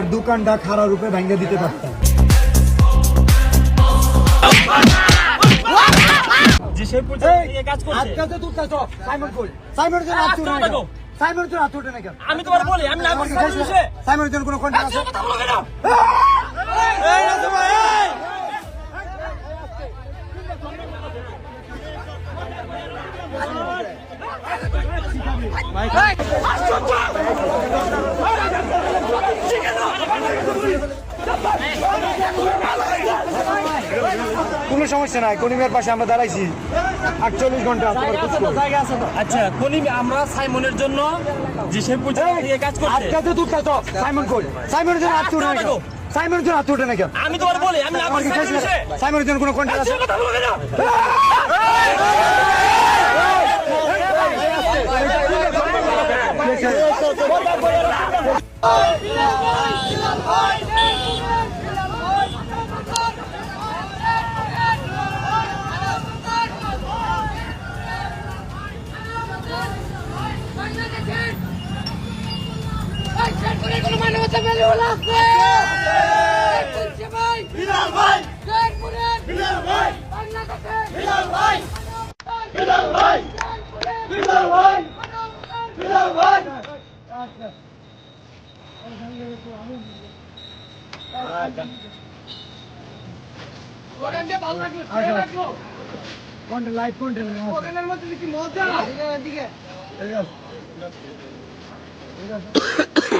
তার দোকানটা খারাপ রূপে ভেঙে দিতে পারতাম? আমি তোমার বলি আমি না সাইমনের জন্য কোনো কন্ট্যাক্ট আছে কথা বলো কেন এই রাজু ভাই এই! কোনো সমস্যা নাই কনিমের পাশে আমরা দাঁড়াইছি আটচল্লিশ ঘণ্টা। আচ্ছা কোনি আমরা সাইমনের জন্য যে কাজ করছে তো সাইমন কই সাইমনের জন্য হাত উঠে সাইমনের জন্য হাত উঠে না কেন? আমি তোমার বলি আমি আমার কি সাইমনের জন্য কোনো কন্ট্যাক্ট আছে কথা হলো ভাই বিলাল ভাই জয়পুরের বিলাল ভাই বাংলাদেশে বিলাল ভাই বিলাল ভাই বিলাল ভাই বিলাল ভাই ওখান দিয়ে ভালো লাগল ছেড়ে রাখল কন্ট্যাক্ট লাইভ কন্ট্যাক্ট ওখানের মধ্যে কি মজা এদিকে আরে এই বন্ধু একদিন এই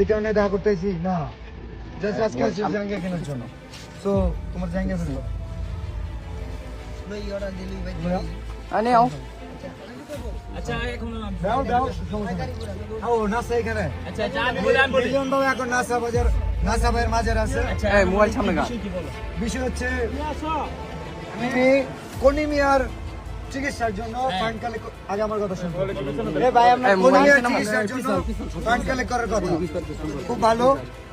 এই কারণে দেখা করতেছি না। জাস্ট আজকে আসছি জাঙ্গিয়া কেনার জন্য। তো তোমার জাঙ্গিয়া ফেলব আচ্ছা এখন দাও দাও সমস্যা ও নাসা এখানে। আচ্ছা আচ্ছা আমি বলি মিলিয়ন বাবু এখন নাসা বাজার নাসা ভাইয়ের মাঝের আছে। আচ্ছা মোবাইল সামনে গা। কি বলো? বিষয় হচ্ছে আমি কনিমিয়ার চিকিৎসার জন্য ফান্ড কালেক্ট আগে আমার কথা শুনুন এ ভাই আমরা কনিমিয়ার চিকিৎসার জন্য ফান্ড কালেক্ট করার কথা খুব ভালো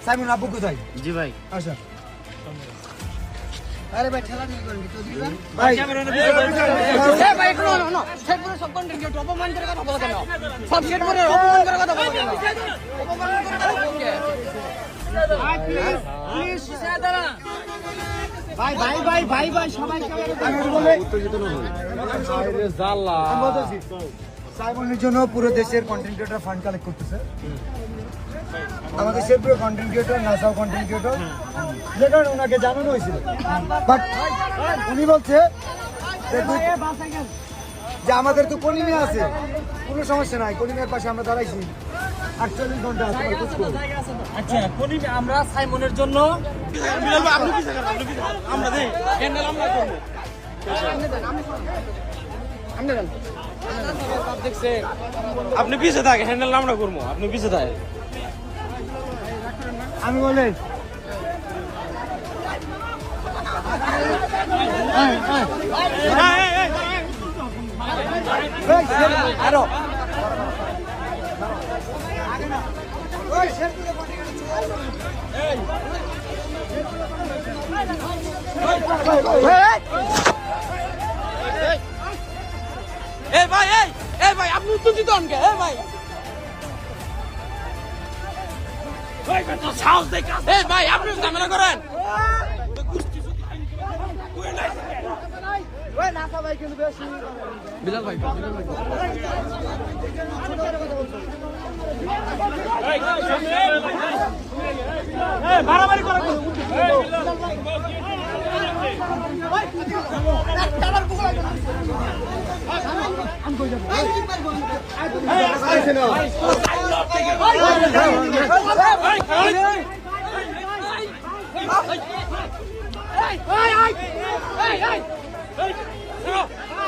সাইমন আপু কোথায় জি ভাই আচ্ছা আরে ভাই ঠেলা ঠেলি করেন তো দিবেন ভাই এ ভাই একটু না না শেরপুরের সব কন্টেন্ট কেউ অপমান করে কথা বলে কেন সব শেরপুরের অপমান করে কথা বলে কেন অপমান করে কথা বলে কে প্লিজ দাঁড়া সাইমনের জন্য পুরো দেশের কন্টেন্ট ক্রিয়েটর ফান্ড কালেক্ট করতেছে। আমাদের সে পুরো কন্টেন্ট ক্রিয়েটর নাসাও কন্টেন্ট ক্রিয়েটর যে কারণে ওনাকে জানানো হয়েছিল। বাট উনি বলছে যে আমাদের তো কলিমে আছে। কোনো সমস্যা নাই, কলিমের পাশে আমরা দাঁড়াইছি। আটচল্লিশ ঘণ্টা আচ্ছা কোনি আমরা সাইমনের জন্য আমরা দেই। আমরা করব। আপনি পিছে থাকে হ্যান্ডেল আমরা করব। আপনি পিছে থাকে। আমি বলে আরও। এই ভাই, এই এই ভাই, আপনি উত্তর দিতে অনকে এই ভাই। এই ভাই আপনি ঝামেলা করেন। বিলাল ভাই মারামারি করা Hey! Hey! Hey! Hey!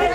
Hey,